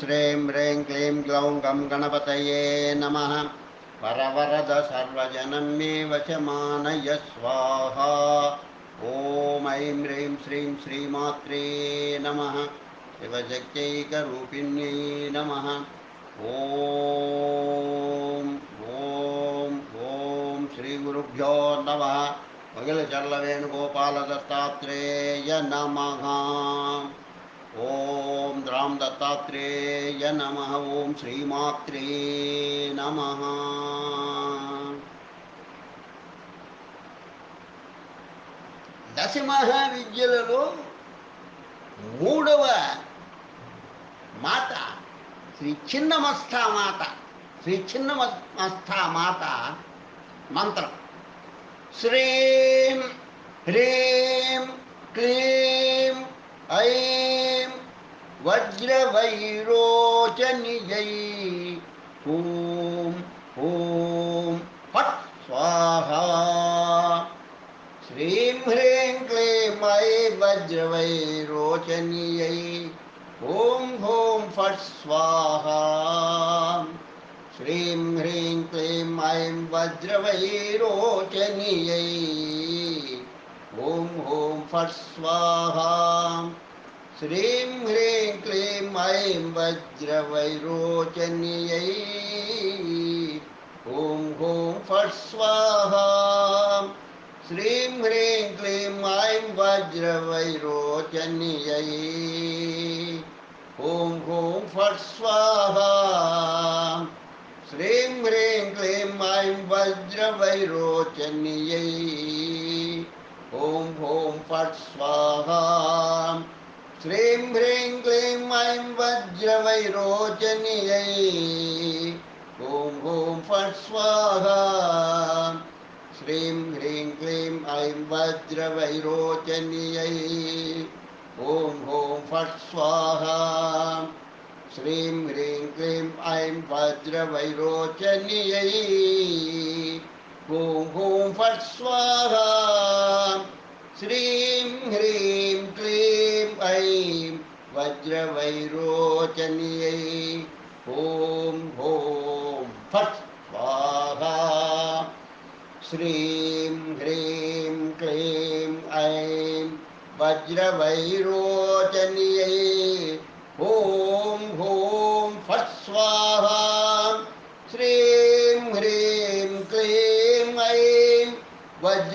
श्रीं ह्रीं क्लीं ग्लौं गं गणपतये नमः। वरवरद सर्वजनं मे वशमानय स्वाहा। ॐ ऐं ह्रीं श्रीं श्रीमात्रे नमः। शिवशक्त्यैकरूपिण्यै नमः। ॐ ॐ ॐ श्रीगुरुभ्यो नमः। मगिलचर्लवेणुगोपालदत्तात्रेय नमः ॐ राम दत्तात्रेय नमः ॐ श्रीमात्रे नमः దశమహ విద్యలలో మూడవ మాత శ్రీ చిన్నమస్థా మాత శ్రీ చిన్నమస్థా మాత మంత్రం శ్రీం హ్రీం క్లీం ऐं वज्रवैरोचनियै ॐ ॐ फट्, स्वाहा। श्रीं ह्रीं क्लीं मयि वज्रवैरोचनीयै ॐ ॐ फट्, स्वाहा। श्रीं ह्रीं क्लीं ऐं वज्रवैरोचनीयै ॐ ॐ फट् स्वाहा। श्रीं ह्रीं क्लीं ऐं वज्रवैरोचन्यै। ॐ ॐ फट् स्वाहा। श्रीं ह्रीं क्लीं ऐं वज्रवैरोचनयै। ॐ ॐ फट् स्वाहा। श्रीं ह्रीं क्लीं ऐं वज्रवैरोचन्यै। ॐ ॐ फट् स्वाहा। श्रीं ह्रीं क्लीं ऐं वज्रवैरोचनीयै। ॐ ॐ फट् स्वाहा। श्रीं ह्रीं क्लीं ऐं वज्रवैरोचनीयै। ॐ ॐ फट् स्वाहा। श्रीं ह्रीं क्लीं ऐं वज्रवैरोचनीयै। ॐ ॐ फट् स्वाहा। श्रीं ह्रीं क्लीं ऐं वज्रवैरोचन्यै। ॐ फट् स्वाहा। श्रीं ह्रीं क्लीं ऐं वज्रवैरोचन्यै। ॐ फट् स्वाहा। श्रीं ह्रीं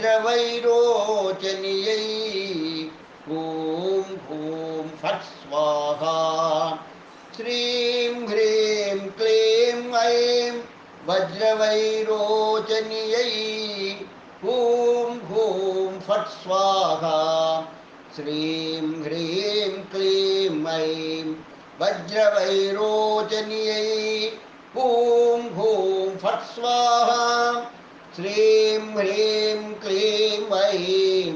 वैरोचनियै। ॐ ॐ फट् स्वाहा श्रीं ह्रीं क्लीं ऐं वज्रवैरोचनियै। ॐ ॐ फट् स्वाहा श्रीं ह्रीं क्लीं ऐं वज्रवैरोचनियै। ॐ ॐ फट् स्वाहा श्रीं ह्रीं क्लीं वैं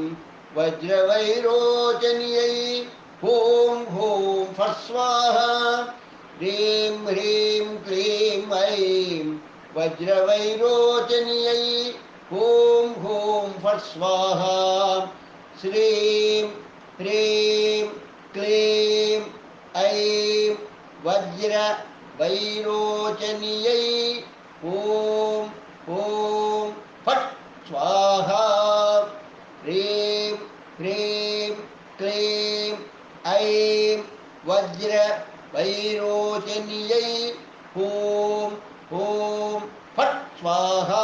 वज्रवैरोचन्यै ॐ हूँ फस्वाहा। ह्रीं ह्रीं क्लीं ऐं वज्रवैरोचन्यै ॐ श्रीं ह्रीं क्लीं ऐं ॐ ॐ त्रिलोचनीयै ॐ ॐ, फट्, स्वाहा।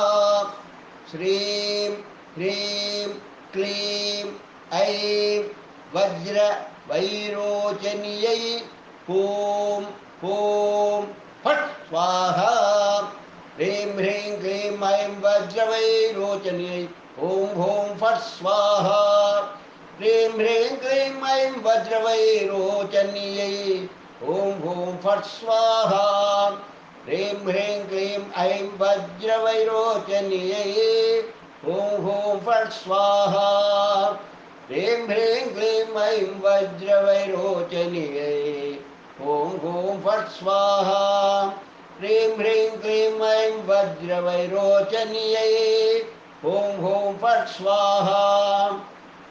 श्रीं, ह्रीं, क्लीं, ऐं वज्र वैरोचनीयै। ॐ ॐ, फट्, स्वाहा। ह्रीं ह्रीं, क्लीं, ऐं वज्रवैरोचनीयै ॐ ॐ, फट, स्वाहा। ह्रीं ह्रीं, क्लीं, ऐं वज्रवैरोचनीयै ॐ हूँ फट् स्वाहा ह्रीं ह्रीं क्लीं ऐं वज्रवैरोचनियै, ॐ हूँ फट् स्वाहा ह्रीं ह्रीं क्लीं ऐं वज्रवैरोचनियै, ॐ हूँ फट् स्वाहा ह्रीं ह्रीं क्लीं ऐं वज्रवैरोचनियै, ॐ हूँ फट् स्वाहा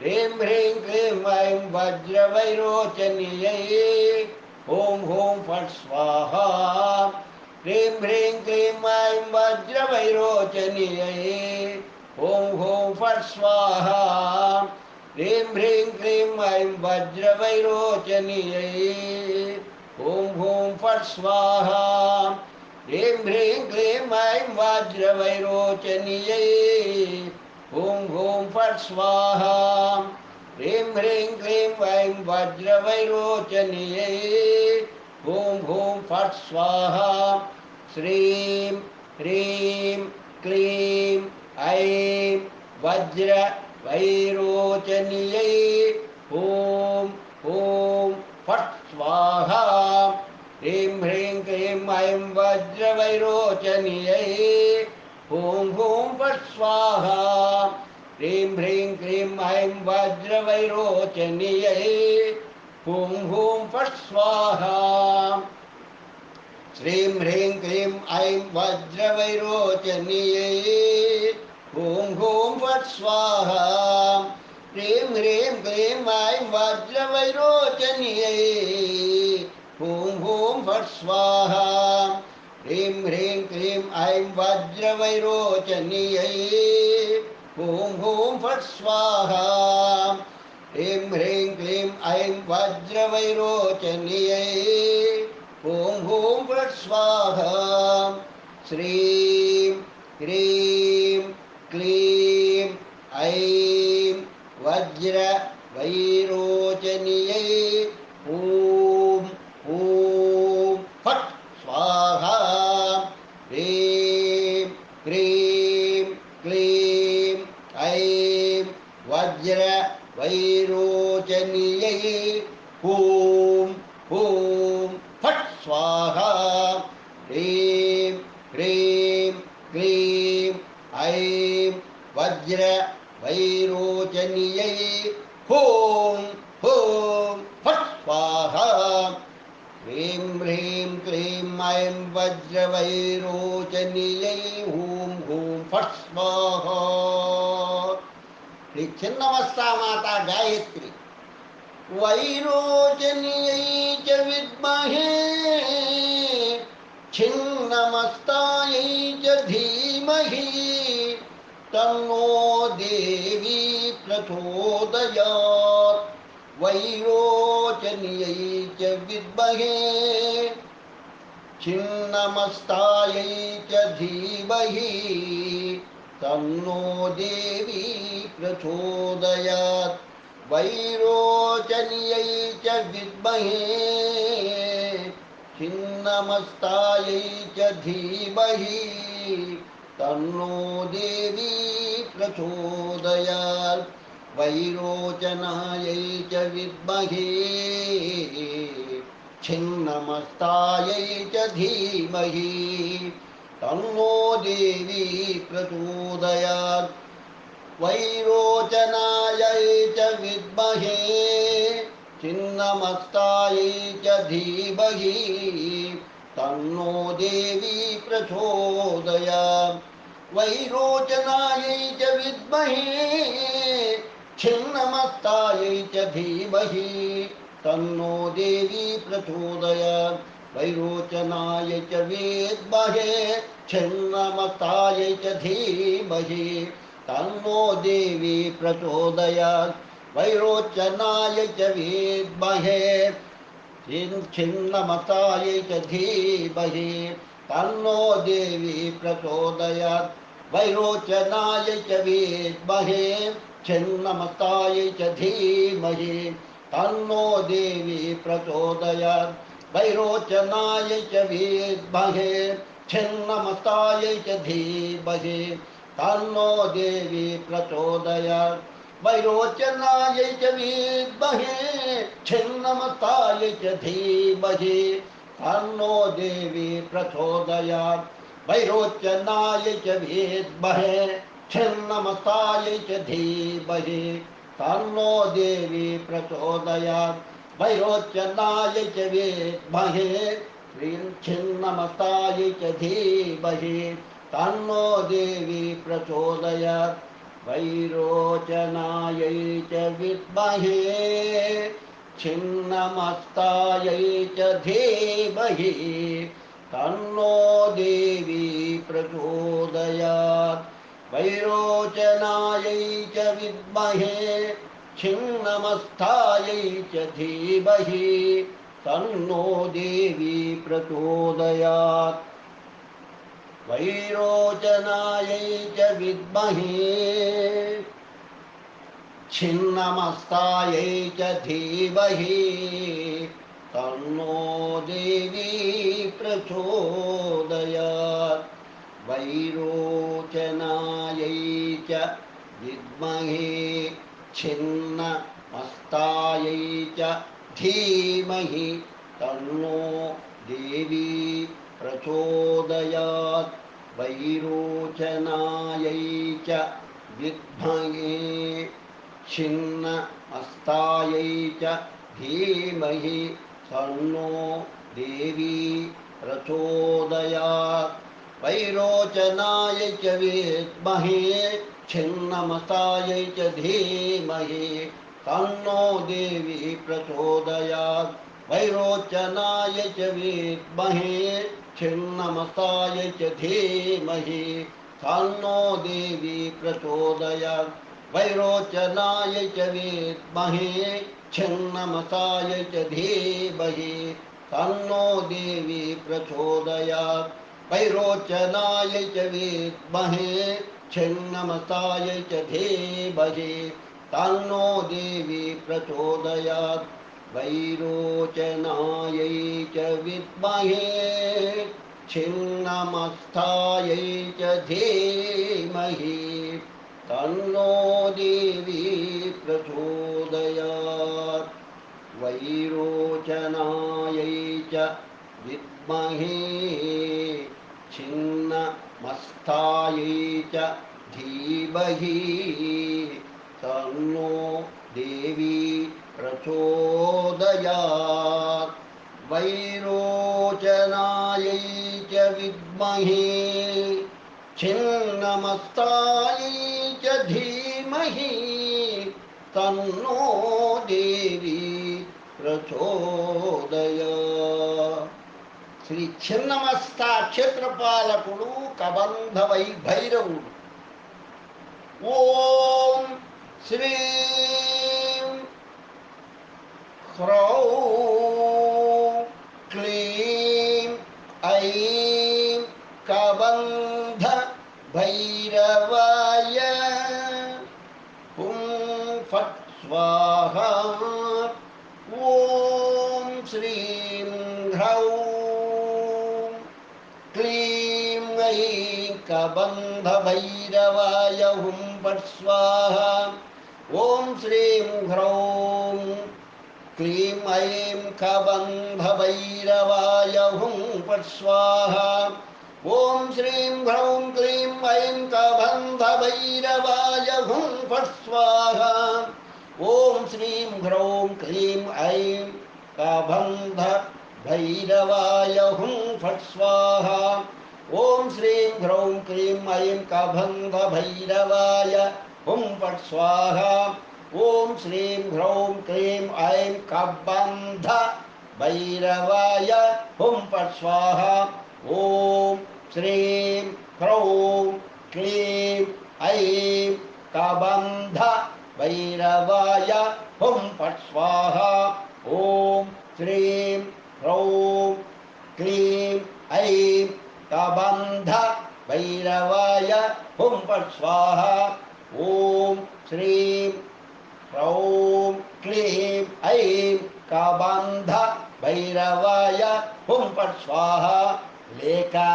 ह्रीं ह्रीं क्लीं ऐं वज्रवैरोचनियै ॐ ह्रूं फट् स्वाहा। ह्रीं ह्रीं क्लीं ऐं वज्रवैरोचनीयै। ॐ ह्रूं फट् स्वाहा। ह्रीं ह्रीं क्लीं ऐं वज्रवैरोचनीयै। ॐ ह्रूं फट् स्वाहा। ह्रीं ह्रीं क्लीं ऐं वज्रवैरोचनीयै। ॐ ह्रूं फट् स्वाहा। ह्रीं ह्रीं क्लीं ऐं वज्रवैरोचनीयै। ॐ ह्रूं फट् स्वाहा। श्रीं ह्रीं क्लीं ऐं वज्रवैरोचनीयै। ॐ ॐ फट् स्वाहा। ह्रीं ह्रीं क्लीं ऐं वज्रवैरोचनीयै। ॐ ॐ फट् स्वाहा। ह्रीं ह्रीं क्लीं ऐं वज्रवैरोचनीयै ॐ ॐ फट् स्वाहा श्रीं ह्रीं क्लीं ऐं वज्रवैरोचनीयै ॐ ॐ फट् स्वाहा ह्रीं ह्रीं क्लीं ऐं वज्रवैरोचनीयै ॐ ॐ फट् स्वाहा ह्रीं ह्रीं क्लीं ऐं वज्रवैरोचनीयै ॐ ॐ फट् स्वाहा ह्रीं ह्रीं क्लीं ऐं वज्रवैरोचनीयै। ॐ ॐ फट् स्वाहा श्रीं ह्रीं क्लीं ऐं वज्रवैरोचनीयै। विलोचनीयै च विद्महे। छिन्नमस्तायै च धीमहि। तन्नो देवी प्रचोदयात्। वैरोचनीयै च विद्महे। छिन्नमस्तायै च धीमहि। तन्नो देवी प्रचोदयात्। वैरोचन्यै च विद्महे, छिन्नमस्तायै च धीमहि, तन्नो देवी प्रचोदयात्। वैरोचनायै च विद्महे, छिन्नमस्तायै च धीमहि, तन्नो देवी प्रचोदयात्। वैरोचनायै च विद्महे छिन्नमस्तायै च धीमहि। तन्नो देवी प्रचोदयात्। वैरोचनायै च विद्महे छिन्नमस्तायै च धीमहि। तन्नो देवी प्रचोदयात्। वैरोचनायै च विद्महे छिन्नमस्तायै च धीमहि। तन्नो देवी प्रचोदयात्। वैरोचनाय च विद्महे छिन्नमतायै च धीमहि। तन्नो देवी प्रचोदयात्। वैरोचनाय च विद्महे छिन्नमतायै च धीमहि। तन्नो देवी प्रचोदयात्। वैरोचनाय च विद्महे छिन्नमतायै च धीमहि। तन्नो देवी प्रचोदयात् वैरोचनायै च विद्महे छिन्नमतायै च धीमहि। तन्नो देवी प्रचोदयात् वैरोचनायै च विद्महे छिन्नमतायै च धीमहि। तन्नो देवी प्रचोदयात् वैरोचनायै च विद्महे छिन्नमतायै च धीमहि। तन्नो देवी प्रचोदयात् वैरोचनायै च विद्महे छिन्नमस्तायै च धीमहि। तन्नो देवी प्रचोदयात् वैरोचनायै च विद्महे छिन्नमस्तायै च धीमहि। तन्नो देवी प्रचोदयात् वैरोचनायै च विद्महे छिन्नमस्तायै च धीमहि। तन्नो देवी प्रचोदयात्। वैरोचनायै च विद्महे। छिन्नमस्तायै च धीमहि। तन्नो देवी प्रचोदयात्। वैरोचनायै च विद्महे। छिन्नमस्तायै च धीमहि तन्नो देवी प्रचोदयात्। वैरोचनायै च विद्महे। छिन्नमस्तायै च धीमहि तन्नो देवी प्रचोदयात्। वैरोचनायै च विद्महे छिन्नमस्तायै च धीमहि। तन्नो देवी प्रचोदयात्। वैरोचनायै च विद्महे छिन्नमसायै च धीमहि। तन्नो देवी प्रचोदयात्। वैरोचनायै च विद्महे छिन्नमसायै च धीमहि। तन्नो देवी प्रचोदयात्। वैरोचनायै च विद्महे छिन्नमस्थायै च धीमहि। तन्नो देवी प्रचोदयात्। वैरोचनायै च विद्महे छिन्नमस्थायै च धीमहि। तन्नो देवी प्रचोदयात् वैरोचनायै च विद्महे छिन्नमस्तायै च धीमहि तन्नो देवी ప్రచోదయ శ్రీ చిన్నమస్త క్షేత్రపాలకుడు కబంధ వై భైరవుడు ఓం శ్రీ ह्रौं क्लीं ऐं कबन्ध भैरवाय हुं फट् स्वाहा। ॐ श्रीं ह्रौं। क्लीं ऐं कबन्धभैरवाय हुं फट् स्वाहा। ॐ श्रीं ह्रौं। क्लीं ऐं कबन्धभैरवाय हुं फट् स्वाहा ॐ श्रीं ह्रौं क्लीं ऐं कबन्धभैरवाय हुं फट् स्वाहा ॐ श्रीं ह्रौं क्लीं ऐं कबन्ध भैरवाय हुं फट् स्वाहा ॐ श्रीं ह्रौं क्लीं ऐं कबन्ध भैरवाय हुं फट् स्वाहा ॐ श्रीं ह्रौं क्लीं ऐं कबन्ध भैरवाय हुं फट् स्वाहा। ॐ श्रीं ह्रौं क्लीं ऐं कबन्ध भैरवाय हुं फट् स्वाहा। ॐ श्रीं ह्रौं क्लीं ऐं कबन्ध भैरवाय हुं फट् स्वाहा। ॐ श्रीं ह्रौं क्लीं ऐं कबन्ध भैरवाय हुं फट् स्वाहा लेका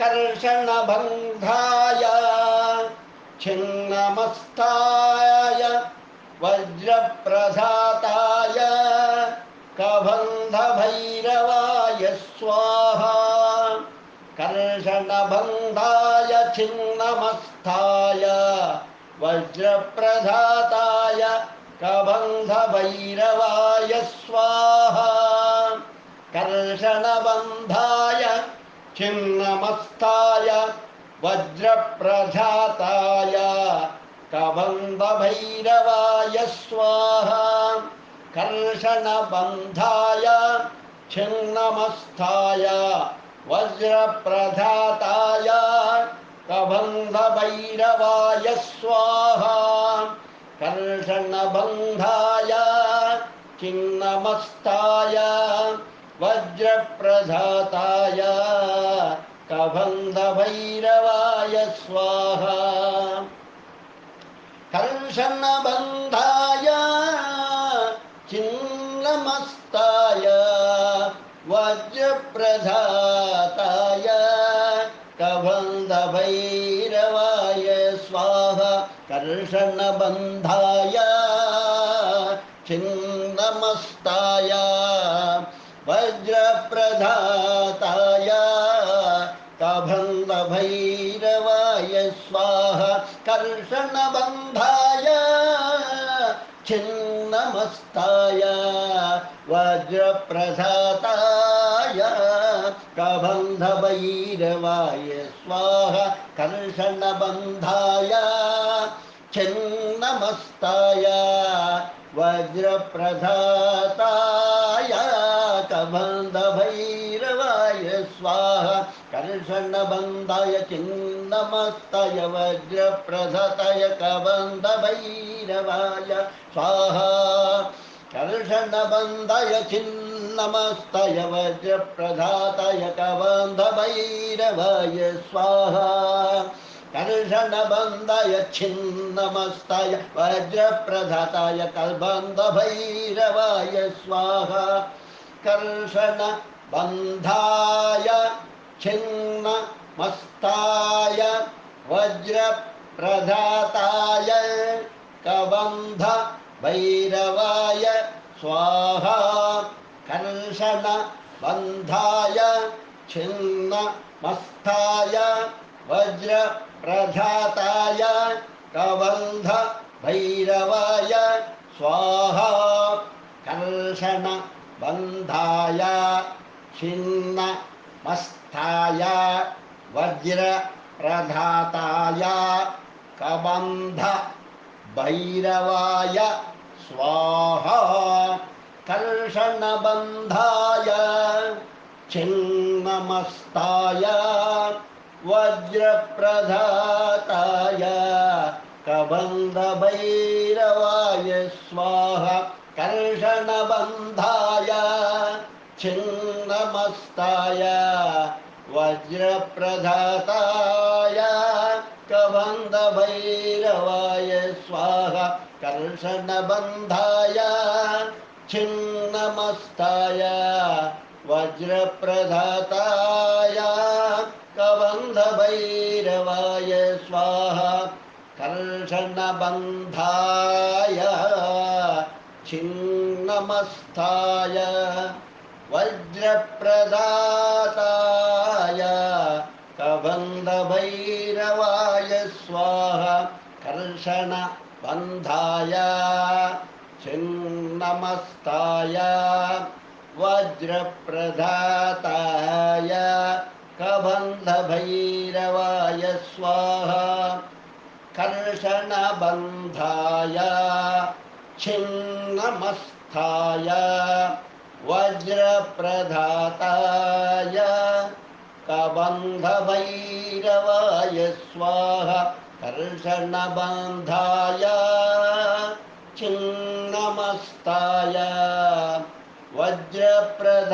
कर्षणभङ्गाय छिन्नमस्ताय वज्रप्रधाताय कबन्धभैरवाय स्वाहा कर्षणभङ्गाय छिन्नमस्ताय वज्रप्रधाताय कबन्धभैरवाय स्वाहा। कर्षणबन्धाय छिन्नमस्ताय वज्रप्रधाताय कबन्धभैरवाय स्वाहा। कर्षणबन्धाय छिन्नमस्थाय वज्रप्रधाताय कबन्धभैरवाय स्वाहा। कर्षणबन्धाय छिन्नमस्ताय वज्रप्रधाताय कबन्धभैरवाय स्वाहा। कर्षणबन्धाय चिन्नमस्ताय वज्रप्रधाताय कबन्धभैरवाय स्वाहा कर्षणबन्धाय छिन्नमस्ताय वज्रप्रधाताय कबन्धभैरवाय स्वाहा कर्षण कर्षणबन्धाय छिन्नमस्ताय वज्रप्रधाताय कबन्धभैरवाय स्वाहा कर्षणबन्धाय छिन्नमस्ताय वज्रप्रधाताय कबन्धभैरवाय स्वाहा कर्षणबन्धाय चिन्नमस्तय वज्रप्रधतय कबन्धभैरवाय स्वाहा कर्षणबन्धय छिन्नमस्तय वज्रप्रधातय कबन्धभैरवाय स्वाहा। कर्षणबन्धय छिन्नमस्तय वज्रप्रधाताय कबन्धभैरवाय स्वाहा कर्षणबन्धाय छिन्नमस्ताय वज्रप्रधाताय कबन्ध भैरवाय स्वाहा कर्षण बन्धाय छिन्न मस्थाय वज्रप्रधाताय कबन्ध भैरवाय स्वाहा कर्षण बन्धाय छिन्न मस्थाय वज्रप्रधाताय कबन्ध भैरवाय स्वाहा कर्षणबन्धाय छिन्नमस्ताय वज्रप्रधाताय कबन्धभैरवाय स्वाहा कर्षणबन्धाय छिन्नमस्ताय वज्रप्रधाताय कबन्धभैरवाय स्वाहा कर्षणबन्धाय छिन्नमस्ताय वज्रप्रधाताय कबन्धभैरवाय स्वाहा। कर्षणबन्धाय छिन्नमस्ताय वज्रप्रदाताय कबन्धभैरवाय स्वाहा कर्षणबन्धाय छिन्नमस्ताय। वज्रप्रदाताय कबन्धभैरवाय स्वाहा। कर्षणबन्धाय। छिन्नमस्थाय वज्रप्रधाताय। कबन्धभैरवाय स्वाहा। कर्षणबन्धाय छिन्नमस्ताय वज्रप्रधाताय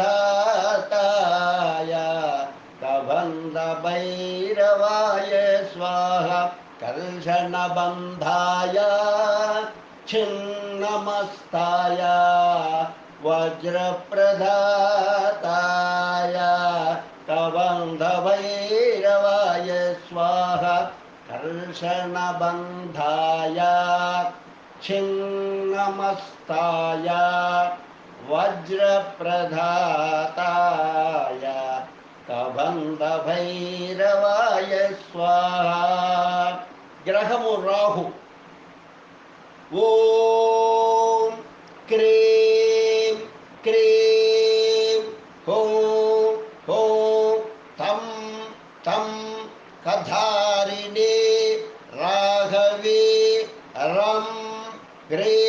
कबन्धभैरवाय स्वाहा कर्षणबन्धाय छिन्नमस्ताय वज्रप्रधाताय कबन्धभैरवाय स्वाहा कर्षणबन्धाय छिन्नमस्ताय वज्रप्रधाताय कबन्धभैरवाय स्वाहा। ग्रहमु राहु। ओ great.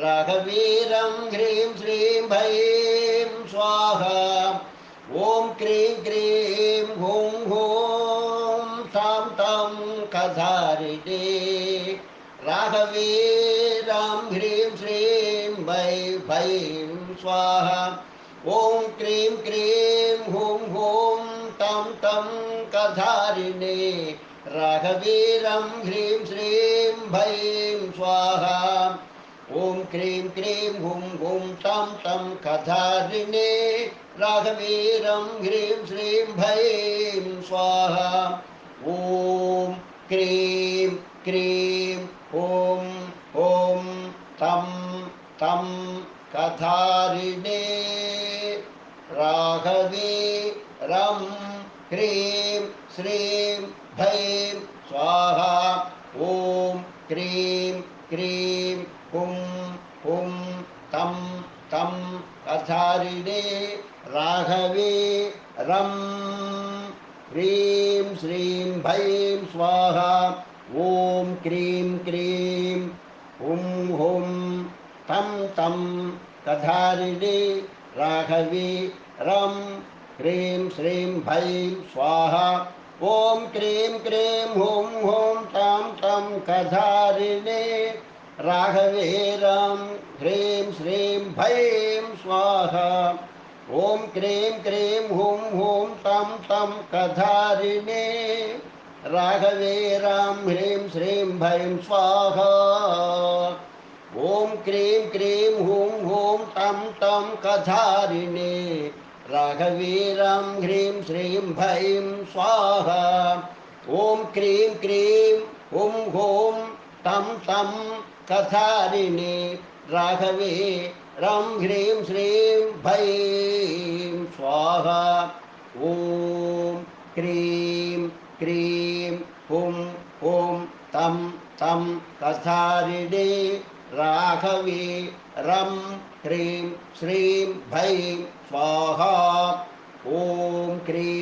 राघवीरं ह्रीं श्रीं भैं स्वाहा। ॐ क्रीं क्रीं हुं हुं तं तं कधारिणे राघवीरं ह्रीं श्रीं वै भैं स्वाहा। ॐ क्रीं क्रीं हुं हुं तं तं कधारिणे राघवीरं ह्रीं श्रीं भैं स्वाहा। ॐ क्रीं क्रीं हुं हुं तं तं कधारिणे राघवीरं ह्रीं श्रीं भैं स्वाहा। ॐ क्रीं क्रीं ॐ ॐ तं तं कधारिणे राघवे रं ह्रीं श्रीं भैं स्वाहा। ॐ क्रीं क्रीं हुं हुं तं तं कधारिणे राघवे, रं। ह्रीं, श्रीं, भैं, स्वाहा, ॐ क्रीं क्रीं, हुं हुं, तं तं कधारिणे राघवे, रं। ह्रीं, श्रीं, भैं, स्वाहा, ॐ क्रीं क्रीं, हुं हुं, तं तं कधारिणे राघवे रं ह्रीं श्रीं भैं स्वाहा। ॐ क्रीं क्रीं हुं हुं तं तं कधारिणे। राघवे रां ह्रीं श्रीं भैं स्वाहा। ॐ क्रीं क्रीं हुं हुं तं तं कधारिणे। राघवीरं ह्रीं श्रीं भैं स्वाहा। ॐ क्रीं क्रीं हुं हुं तं तं कधारिणे राघवे रं ह्रीं श्रीं भैं स्वाहा, ॐ क्रीं क्रीं, हुं हुं, तं तं कधारिणे राघवे रं ह्रीं श्रीं भैं स्वाहा, ॐ क्रीं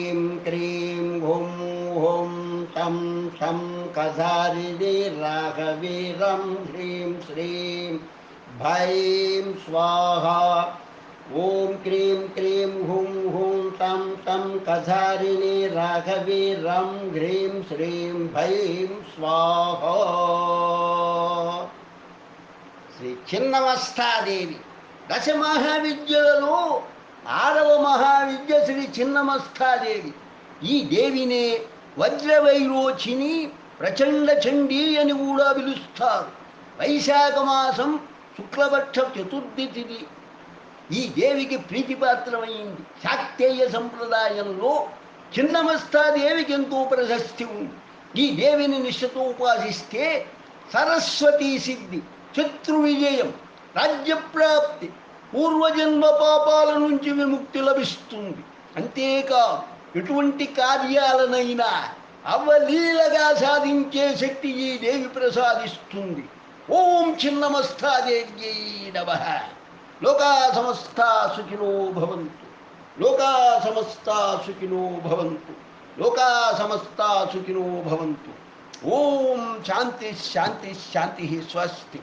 हुं तं तं कधारिणे राघवे रं ह्रीं श्रीं भैं स्वाहा ॐ क्रीं क्रीं हुं हुं तं तं कधारिणे राघवे रं ह्रीं श्रीं भैं स्वाहा శ్రీ చిన్నమస్తాదేవి దశ మహావిద్యలలో ఆరవ మహావిద్య శ్రీ చిన్నమస్తాదేవి ఈ దేవినే వజ్రవైరోచిని ప్రచండ చండీ అని కూడా పిలుస్తారు వైశాఖ మాసం శుక్లపక్ష చతుర్థి తిథి ఈ దేవికి ప్రీతిపాత్రమైంది. శాక్తేయ సంప్రదాయంలో చిన్నమస్తాదేవికి ఎంతో ప్రశస్తి ఉంది. ఈ దేవిని నిష్ఠతో ఉపాసిస్తే సరస్వతీ సిద్ధి శత్రు విజయం రాజ్యప్రాప్తి పూర్వజన్మ పాపాల నుంచి విముక్తి లభిస్తుంది. అంతేకాదు ఎటువంటి కార్యాలనైనా అవలీలగా సాధించే శక్తి ఈ దేవి ప్రసాదిస్తుంది. ఓం చిన్నమస్తాదేవ్యై నమ. లోకా సమస్త సుఖినో భవంతు. లోకా సమస్త సుఖినో భవంతు. లోకా సమస్త సుఖినో భవంతు. ఓం శాంతి శాంతి శాంతి స్వస్తి.